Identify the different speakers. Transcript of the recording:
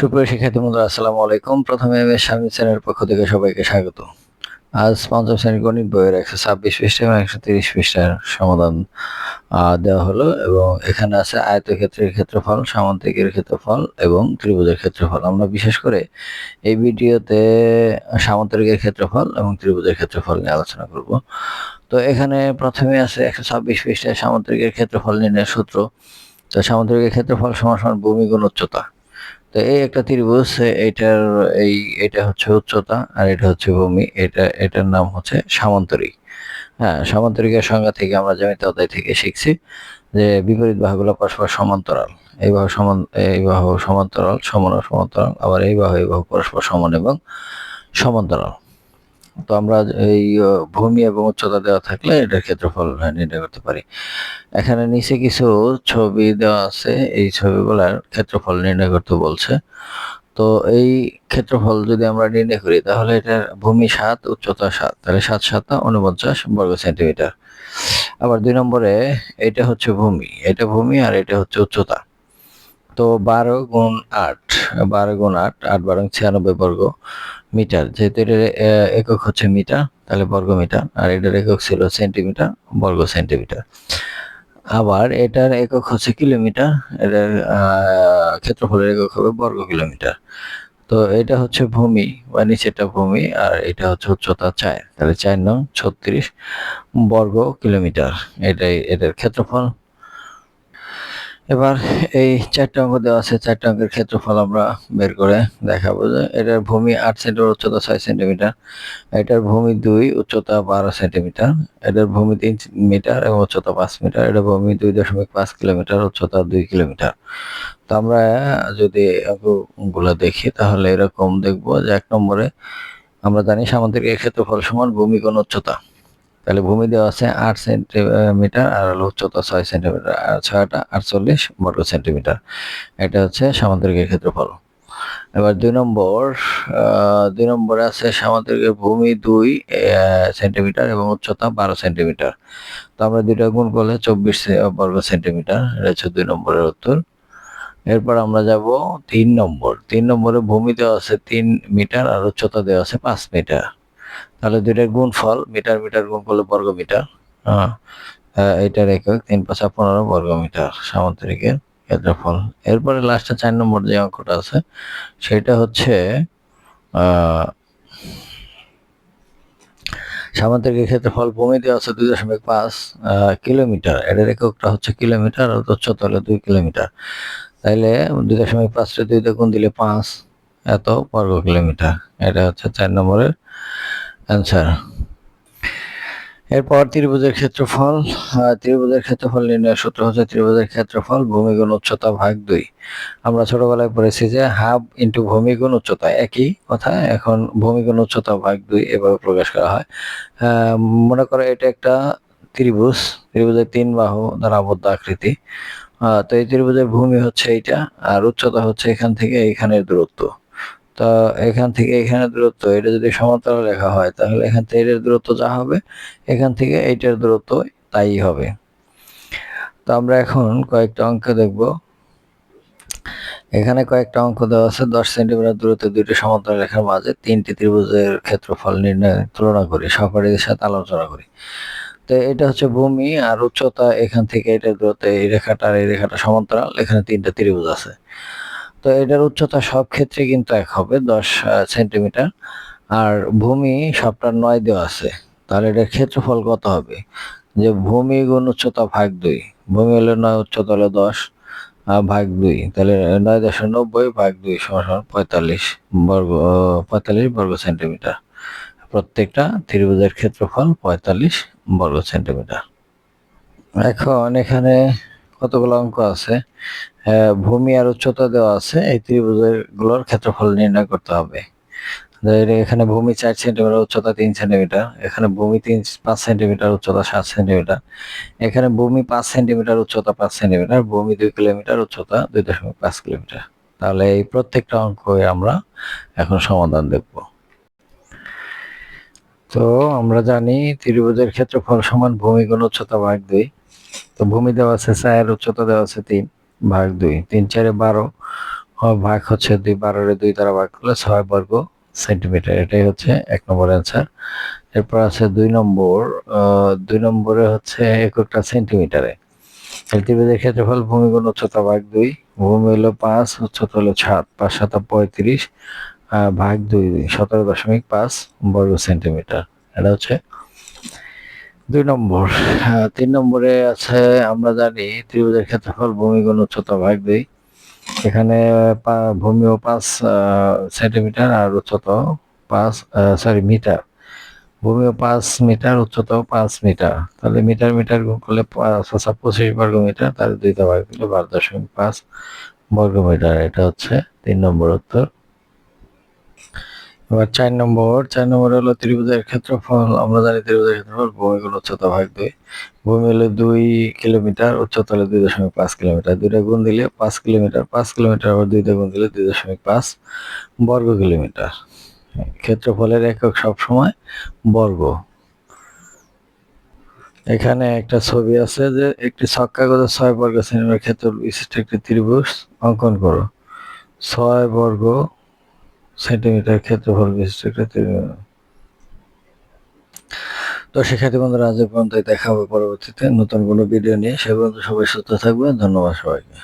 Speaker 1: সুপ্রিয় শিক্ষার্থী বন্ধুরা, আসসালামু আলাইকুম। প্রথমে এস স্বামী চ্যানেলের পক্ষ থেকে সবাইকে স্বাগত। আজ পঞ্চম শ্রেণির গণিত বইয়ের একশো ছাব্বিশ পৃষ্ঠা এবং একশো তিরিশ পৃষ্ঠার সমাধান দেওয়া হলো এবং এখানে আছে আয়তক্ষেত্রের ক্ষেত্রফল সামান্তরিকের ক্ষেত্রফল এবং ত্রিভুজের ক্ষেত্রফল। আমরা বিশেষ করে এই ভিডিওতে সামান্তরিকের ক্ষেত্রফল এবং ত্রিভুজের ক্ষেত্রফল নিয়ে আলোচনা করব। তো এখানে প্রথমে আছে একশো ছাব্বিশ পৃষ্ঠায় সামান্তরিকের ক্ষেত্রফল নির্ণয়ের সূত্র। তো সামান্তরিকের ক্ষেত্রফল সমান সমান ভূমি গুণ উচ্চতা। তো এই একটা ত্রিভুজ, এটার এই, এটা হচ্ছে উচ্চতা আর এটা হচ্ছে ভূমি। এটা, এটার নাম হচ্ছে সামান্তরিক। হ্যাঁ সামান্তরিকের সংজ্ঞা থেকে আমরা জ্যামিতি অধ্যায় থেকে শিখছি যে বিপরীত বাহুগুলো পরস্পর সমান্তরাল। এই বাহু সমান, এই বাহু সমান্তরাল, সমান সমান্তরাল, আবার এই বাহু এই বাহু পরস্পর সমান এবং সমান্তরাল। তো আমরা এই ভূমি এবং উচ্চতা দেওয়া থাকলে এটার ক্ষেত্রফল নির্ণয় করতে পারি। এখানে নিচে কিছু ছবি দেওয়া আছে, এই ছবিগুলার ক্ষেত্রফল নির্ণয় করতে বলছে। তো এই ক্ষেত্রফল যদি আমরা নির্ণয় করি, তাহলে এটার ভূমি সাত, উচ্চতা সাত, তাহলে সাত সাতটা উনপঞ্চাশ বর্গ সেন্টিমিটার। আবার দুই নম্বরে, এটা হচ্ছে ভূমি, এটা ভূমি আর এটা হচ্ছে উচ্চতা। তো বারো গুণ আট বারো গুণ আট আট বারো ছিয়ানব্বই বর্গ মিটার। যেহেতু এটার একক হচ্ছে মিটার, তাহলে বর্গ মিটার, আর এটার একক ছিল সেন্টিমিটার, বর্গ সেন্টিমিটার। আবার এটার একক হচ্ছে কিলোমিটার, এটার ক্ষেত্রফলের একক হবে বর্গ কিলোমিটার। তো এটা হচ্ছে ভূমি, বা নিচেটা ভূমি, আর এটা হচ্ছে উচ্চতা চার, তাহলে চার নং ছত্রিশ বর্গ কিলোমিটার। এটাই, এটার ক্ষেত্রফল। এবার এই চারটা অঙ্ক দেওয়া আছে, চারটা অঙ্কের ক্ষেত্রফল আমরা বের করে দেখাবো যে এটার ভূমি আট সেন্টিমিটার উচ্চতা ছয় সেন্টিমিটার এটার ভূমি দুই, উচ্চতা বারো সেন্টিমিটার এটার ভূমি তিন মিটার এবং উচ্চতা পাঁচ মিটার এটার ভূমি দুই দশমিক পাঁচ কিলোমিটার উচ্চতা দুই কিলোমিটার তো আমরা যদি অঙ্কগুলো দেখি, তাহলে এরকম দেখব যে এক নম্বরে আমরা জানি সামান্তরিকের ক্ষেত্রফল সমান ভূমি কোণ উচ্চতা। তাহলে ভূমি দেওয়া আছে আট সেন্টিমিটার আর হলো উচ্চতা ছয় সেন্টিমিটার, আর ছয়টা আটচল্লিশ বর্গ সেন্টিমিটার। এটা হচ্ছে সামান্তরিকের ক্ষেত্রফল। এবার দুই নম্বর দুই নম্বরে আছে সামান্তরিকের ভূমি দুই সেন্টিমিটার এবং উচ্চতা বারো সেন্টিমিটার। তো আমরা দুইটা গুণ করলে চব্বিশ বর্গ সেন্টিমিটার, এটা হচ্ছে দুই নম্বরের উত্তর। এরপর আমরা যাব তিন নম্বর। তিন নম্বরে ভূমি দেওয়া আছে তিন মিটার আর উচ্চতা দেওয়া আছে পাঁচ মিটার। তাহলে দুইটার গুণ ফল মিটার মিটার গুণ করলে বর্গ মিটার হ্যাঁ এটার একক তিন পাঁচা পনেরো বর্গ মিটার সামান্তরিকের ক্ষেত্রফল। এরপরে লাস্টে চার নম্বর যে অঙ্কটা আছে, সেটা হচ্ছে, আহ, সামান্তরিকের ক্ষেত্রফল ভূমি দেওয়া আছে দুই দশমিক পাঁচ কিলোমিটার। এটার এককটা হচ্ছে কিলোমিটার আর উচ্চতা হলো দুই কিলোমিটার। তাইলে দুই দশমিক পাঁচটা দুই গুণ দিলে পাঁচ, এত বর্গ কিলোমিটার। এটা হচ্ছে চার নম্বরের অ্যান্সার এরপর ত্রিভুজের ক্ষেত্রফল ত্রিভুজের ক্ষেত্রফল নির্ণয়ের সূত্র হচ্ছে ত্রিভুজের ক্ষেত্রফল ভূমিগুণ উচ্চতা ভাগ দুই। আমরা ছোটবেলায় পড়েছি যে হাফ ইন্টু ভূমিগুণ উচ্চতা একই কথা, এখন ভূমিগুণ উচ্চতা ভাগ দুই এভাবে প্রকাশ করা হয়। মনে করো এটা একটা ত্রিভুজ, ত্রিভুজের তিন বাহু দ্বারা আবদ্ধ আকৃতি। তো এই ত্রিভুজের ভূমি হচ্ছে এইটা, আর উচ্চতা হচ্ছে এখান থেকে এইখানের দূরত্ব। তো এখান থেকে এখানে দূরত্ব, এটা যদি সমান্তরাল রেখা হয়, তাহলে এখান থেকে এটার দূরত্ব যা হবে? এখান থেকে এইটার দূরত্ব তাই হবে। তো আমরা এখন কয়েকটা অঙ্ক দেখব। এখানে কয়েকটা অঙ্ক দেওয়া আছে। দশ সেন্টিমিটার দূরত্বে দুইটি সমান্তরাল রেখার মাঝে তিনটি ত্রিভুজের ক্ষেত্রফল নির্ণয়, তুলনা করি, সহপাঠীদের সাথে আলোচনা করি। তো এটা হচ্ছে ভূমি আর উচ্চতা, এখান থেকে এটার দূরত্ব, এই রেখাটা আর এই রেখাটা সমান্তরাল, এখানে তিনটা ত্রিভুজ আছে। তো এটার উচ্চতা সব ক্ষেত্রে কিন্তু এক হবে, দশ সেন্টিমিটার আর ভূমি সবটা নয় দেওয়া আছে, তাহলে এটার ক্ষেত্রফল কত হবে? যে ভূমি গুণ উচ্চতা ভাগ দুই, ভূমি হলে নয়, উচ্চতা হলো দশ ভাগ দুই, তাহলে নয় দশমিক নব্বই ভাগ দুই সমান পঁয়তাল্লিশ বর্গ পঁয়তাল্লিশ বর্গ সেন্টিমিটার প্রত্যেকটা ত্রিভুজের ক্ষেত্রফল পঁয়তাল্লিশ বর্গ সেন্টিমিটার এখন এখানে কতগুলো অঙ্ক আছে? আহ, ভূমি আর উচ্চতা দেওয়া আছে এই ত্রিভুজেরগুলোর ক্ষেত্রফল নির্ণয় করতে হবে। এখানে ভূমি চার সেন্টিমিটার উচ্চতা তিন সেন্টিমিটার এখানে ভূমি তিন পাঁচ সেন্টিমিটার উচ্চতা সাত সেন্টিমিটার এখানে ভূমি পাঁচ সেন্টিমিটার উচ্চতা পাঁচ সেন্টিমিটার ভূমি দুই কিলোমিটার উচ্চতা দুই দশমিক পাঁচ কিলোমিটার। তাহলে এই প্রত্যেকটা অঙ্ক আমরা এখন সমাধান দেখব। তো আমরা জানি ত্রিভুজের ক্ষেত্রফল সমান ভূমি গুণ উচ্চতা ভাগ দুই। তো ভূমি দেওয়া আছে চার, উচ্চতা দেওয়া আছে তিন, ভাগ দুই। তিন, চারে বারো ভাগ হচ্ছে দুই, বারোরে দুই দ্বারা ভাগ করলে ছয় বর্গ সেন্টিমিটার। এটাই হচ্ছে এক নম্বর অ্যান্সার এরপর আছে দুই নম্বর দুই নম্বরে হচ্ছে এককটা সেন্টিমিটারে। ত্রিভুজের ক্ষেত্রফল, ভূমি গুণ উচ্চতা ভাগ দুই, ভূমি হলো পাঁচ, উচ্চতা হলো সাত, পাঁচ সাত পঁয়ত্রিশ ভাগ দুই, সতেরো দশমিক পাঁচ বর্গ সেন্টিমিটার। এটা হচ্ছে দুই নম্বর। আহ, তিন নম্বরে আছে আমরা জানি ত্রিভুজের ক্ষেত্রফল ভূমি গুণ উচ্চতা ভাগ দুই। এখানে ভূমিও পাঁচ সেন্টিমিটার আর উচ্চতাও পাঁচ সরি মিটার। ভূমিও পাঁচ মিটার উচ্চতাও পাঁচ মিটার। তাহলে মিটার মিটার গুণ করলে পাঁচ পঁচিশ বর্গ মিটার তার দুইটা ভাগ দিলে বারো দশমিক পাঁচ বর্গ মিটার এটা হচ্ছে তিন নম্বর উত্তর। এবার চার নম্বর চার নম্বর হলো ত্রিভুজের ক্ষেত্রফল। আমরা জানি ত্রিভুজের ক্ষেত্রফল ভূমি গুণ উচ্চতা ভাগ দুই। ভূমি হলো দুই কিলোমিটার, উচ্চতা হলো দুই দশমিক পাঁচ কিলোমিটার। দুইটা গুণ দিলে পাঁচ কিলোমিটার পাঁচ কিলোমিটার আবার দুইটা গুণ দিলে দুই দশমিক পাঁচ বর্গ কিলোমিটার। ক্ষেত্রফলের একক সবসময় বর্গ। এখানে একটা ছবি আছে যে একটি ছক কাগজে ছয় বর্গ সেন্টিমিটার ক্ষেত্র বিশিষ্ট একটি ত্রিভুজ অঙ্কন করো। ছয় বর্গ সেন্টিমিটার ক্ষেত্রফল বিশিষ্ট তো সেক্ষেত্রে বন্ধুরা, আজ পর্যন্ত দেখা হবে পরবর্তীতে নতুন কোনো ভিডিও নিয়ে। সে পর্যন্ত সবাই সুস্থ থাকবে ধন্যবাদ সবাইকে।